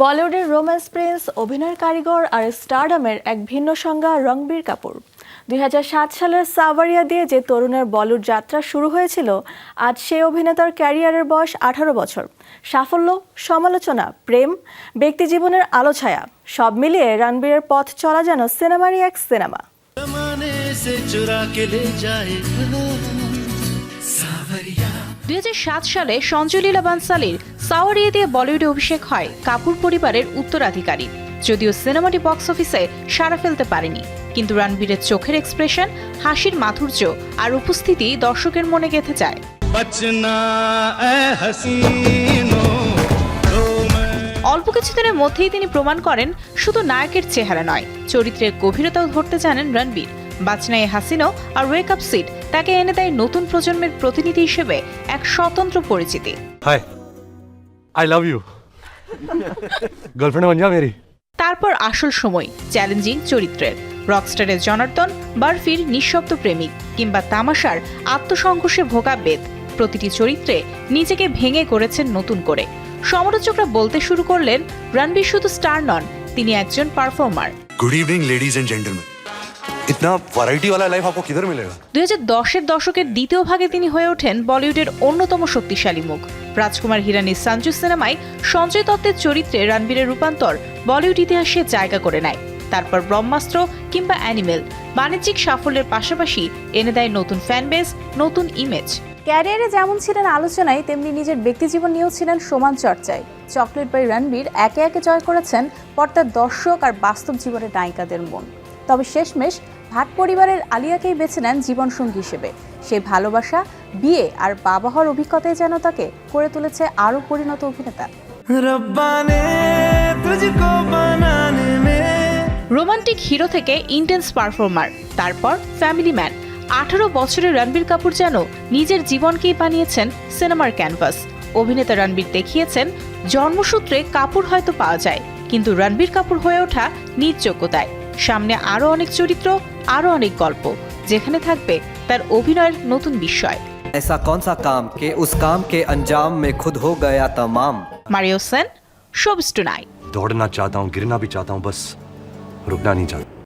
বলিউডের romance Prince, অভিনয় কারিগর আর স্টারডামের এক ভিন্ন সংজ্ঞা রণবীর কাপুর। দুই হাজার সাত সালের সাভারিয়া দিয়ে যে তরুণের বলিউড যাত্রা শুরু হয়েছিল, আজ সেই অভিনেতার ক্যারিয়ারের বয়স আঠারো বছর। সাফল্য, সমালোচনা, প্রেম, ব্যক্তি জীবনের আলো ছায়া, সব মিলিয়ে রণবীরের পথ চলা যেন সিনেমারই এক সিনেমা। সাভারিয়া দুই হাজার সাত সালে সঞ্জয় লীলা বানসালির সাওয়ারিয়ে দিয়ে বলিউডে অভিষেক হয় কাপুর পরিবারের উত্তরাধিকারী। যদিও সিনেমাটি বক্স অফিসে সাড়া ফেলতে পারেনি কিন্তু রণবীরের চোখের এক্সপ্রেশন হাসির মাধুর্য আর উপস্থিতি দর্শকের মনে গেঁথে যায়। অল্প কিছুদিনের মধ্যেই তিনি প্রমাণ করেন শুধু নায়কের চেহারা নয় চরিত্রের গভীরতাও ধরতে জানেন রণবীর। বাচনায়ে হাসিনো আর ওয়েক আপ সিট তাকে এনে দেয় নতুন প্রজন্মের প্রতিনিধি হিসেবে এক স্বতন্ত্র পরিচিতি। Hi I love you girlfriend বন যা মেরি। তারপর আসল সময় চ্যালেঞ্জিং চরিত্রের। রকস্টারের জনার্দন বার্ফির নিঃশব্দ প্রেমিক কিংবা তামাশার আত্মসংঘর্ষে ভোগা বেদ। প্রতিটি চরিত্রে নিজেকে ভেঙে করেছেন নতুন করে। সমালোচকরা বলতে শুরু করলেন রণবীর শুধু স্টার নন তিনি একজন performer. Good evening ladies and gentleman इतना वैरायटी वाला लाइफ आपको किधर मिलेगा দুই দশের দশকের দ্বিতীয় ভাগে তিনি হয়ে ওঠেন বলিউডের অন্যতম শক্তিশালী মুখ রাজকুমার হিরানির সঞ্জু সিনেমায় সঞ্জয় দত্তের চরিত্রে রণবীরের রূপান্তর বলিউড ইতিহাসে জায়গা করে নেয় তারপর ব্রহ্মাস্ত্র কিংবা অ্যানিমেল বাণিজ্যিক সাফল্যের পাশাপাশি এনে দেয় নতুন ফ্যানবেস নতুন ইমেজ ক্যারিয়ারে যেমন ছিলেন আলোচনায় তেমনি নিজের ব্যক্তিজীবন নিয়েও ছিলেন সমান চর্চায় চকলেট বাই রণবীর একে একে জয় করেছেন পর্দার দর্শক আর বাস্তব জীবনের নায়িকাদের মন তবে শেষমেশ ভাট পরিবারের আলিয়াকেই বেছে নেন জীবনসঙ্গী হিসেবে। সেই ভালোবাসা বিয়ে আর বাবা হওয়ার অভিজ্ঞতাই যেন তাকে করে তুলেছে আরও পরিণত অভিনেতা। রোমান্টিক হিরো থেকে ইন্টেন্স পারফর্মার তারপর ফ্যামিলি ম্যান। আঠারো বছরের রণবীর কাপুর যেন নিজের জীবনকেই বানিয়েছেন সিনেমার ক্যানভাস। অভিনেতা রণবীর দেখিয়েছেন জন্মসূত্রে কাপুর হয়তো পাওয়া যায় কিন্তু রণবীর কাপুর হয়ে ওঠা নিজ যোগ্যতায় সামনে আরও অনেক চরিত্র আরও অনেক গল্প যেখানে থাকবে তার অভিনয়ের নতুন বিস্ময় ऐसा कौन सा काम कि उस काम के अंजाम में खुद हो गया तमाम মারিও সেন শোবিস টুনাইট दौड़ना चाहता हूँ गिरना भी चाहता हूँ बस रुकना नहीं चाहता